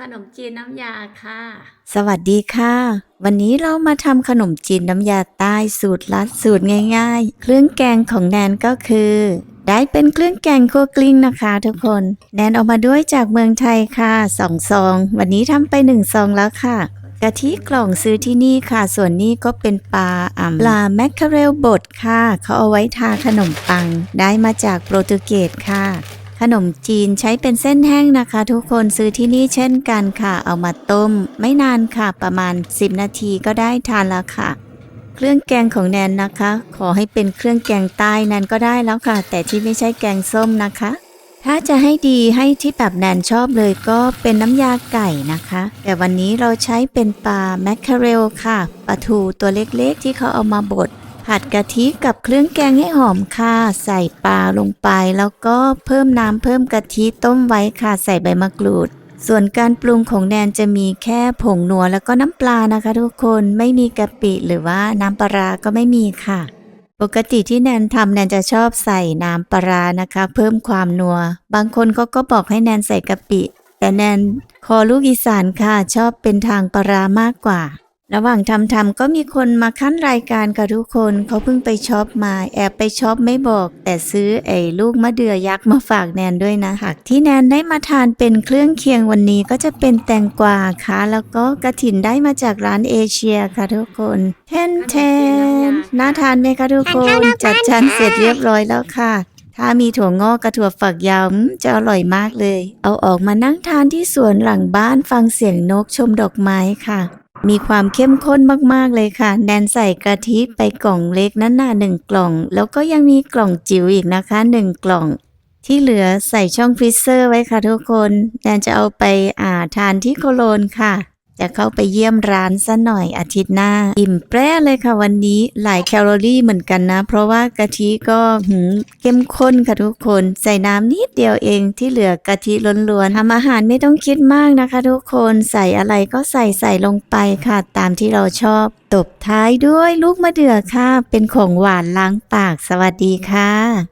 ขนมจีนน้ำยาค่ะ สวัสดีค่ะ วันนี้เรามาทำขนมจีนน้ำยาใต้สูตรลัดสูตรง่าย ๆ เครื่องแกงของแนนก็คือ ได้เป็นเครื่องแกงคั่วกลิ้งนะคะทุกคน แนนเอามาด้วยจากเมืองไทยค่ะสองซอง วันนี้ทำไปหนึ่งซองแล้วค่ะกะทิกล่องซื้อที่นี่ค่ะ ส่วนนี้ก็เป็นปลาอ่ำปลาแมคเคาเรลบดค่ะ เขาเอาไว้ทาขนมปัง ได้มาจากโปรตุเกสค่ะ ขนมจีนใช้เป็นเส้นแห้งนะคะ ทุกคนซื้อที่นี่เช่นกันค่ะ เอามาต้ม ไม่นานค่ะประมาณ 10 นาทีก็ได้ทานแล้วค่ะ เครื่องแกงของแนนนะคะ ขอให้เป็นเครื่องแกงใต้แนนก็ได้แล้วค่ะ แต่ที่ไม่ใช่แกงส้มนะคะ ถ้าจะให้ดีให้ที่แบบแนนชอบเลยก็เป็นน้ำยาไก่นะคะ แต่วันนี้เราใช้เป็นปลาแมคเคาเรลค่ะปลาทูตัวเล็กๆ ที่เขาเอามาบด ผัดกะทิกับเครื่องแกงให้หอมค่ะ ใส่ปลาลงไป แล้วก็เพิ่มน้ำเพิ่มกะทิต้มไว้ค่ะ ใส่ใบมะกรูด ส่วนการปรุงของแนนจะมีแค่ผงนัวแล้วก็น้ำปลานะคะ ทุกคนไม่มีกะปิหรือว่าน้ำปลาก็ไม่มีค่ะ ปกติที่แนนทำแนนจะชอบใส่น้ำปลานะคะ เพิ่มความนัว บางคนเขาก็บอกให้แนนใส่กะปิ แต่แนนคอลูกอีสานค่ะ ชอบเป็นทางปลามากกว่า ระหว่างทำทำก็มีคนมาขั้นรายการค่ะทุกคนเขาเพิ่งไปช็อปมา แอบไปช็อปไม่บอก แต่ซื้อไอ้ลูกมะเดื่อยักษ์มาฝากแนนด้วยนะหากที่แนนได้มาทานเป็นเครื่องเคียงวันนี้ก็จะเป็นแตงกวาค่ะ แล้วก็กระถินได้มาจากร้านเอเชียค่ะทุกคนแทนแทนน่าทานไหมคะทุกคน จัดจานเสร็จเรียบร้อยแล้วค่ะถ้ามีถั่วงอกกับถั่วฝักยาวอืมจะอร่อยมากเลย เอาออกมานั่งทานที่สวนหลังบ้านฟังเสียงนกชมดอกไม้ค่ะ มีความเข้มข้นมากๆเลยค่ะ แนนใส่กะทิไปกล่องเล็กนั้นน่ะหนึ่งกล่อง แล้วก็ยังมีกล่องจิ๋วอีกนะคะหนึ่งกล่อง ที่เหลือใส่ช่องฟรีเซอร์ไว้ค่ะทุกคน แนนจะเอาไปอ่าทานที่โคโลนค่ะ จะเข้าไปเยี่ยมร้านซะหน่อยอาทิตย์หน้า อิ่มแปร่เลยค่ะวันนี้หลายแคลอรี่เหมือนกันนะ เพราะว่ากะทิก็หืมเข้มข้นค่ะทุกคนใส่น้ำนิดเดียวเองที่เหลือกะทิล้วนๆทำอาหารไม่ต้องคิดมากนะคะ ทุกคนใส่อะไรก็ใส่ใส่ลงไปค่ะ ตามที่เราชอบตบท้ายด้วยลูกมะเดื่อค่ะ เป็นของหวานล้างปากสวัสดีค่ะ